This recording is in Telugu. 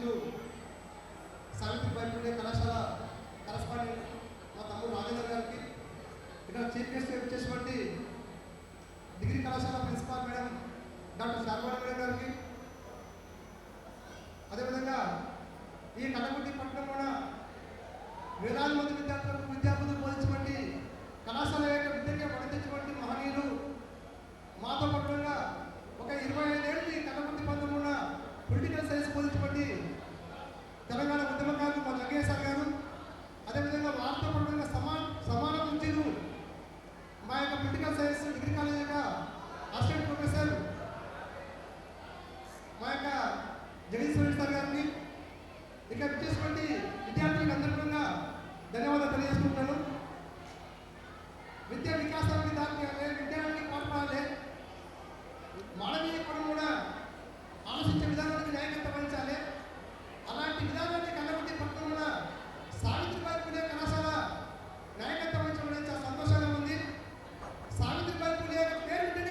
సభాధ్యక్షులు సావిత్రిబాయి బైపుడే కళాశాల కరస్పాండెంట్ మా తమ్ముడు రాజేంద్ర గారికి ఇక్కడ చీఫ్ గెస్ట్ వచ్చేటువంటి డిగ్రీ కళాశాల principal madam doctor Sharavada madam గారికి. అదేవిధంగా ఈ కనకుటి పట్టణం కూడా వేలాది మంది విద్యార్థులకు విద్యార్థులు యొక్క పొలిటికల్ సైన్స్ డిగ్రీ కాలేజ్ యొక్క అసిస్టెంట్ ప్రొఫెసర్ మా యొక్క జగదీశ్వర సార్ గారిని ఇక్కడ వచ్చేటువంటి విద్యార్థులకు అందరికీ ధన్యవాదాలు తెలియజేసుకుంటాను విద్యా వికాసానికి దానికి విద్య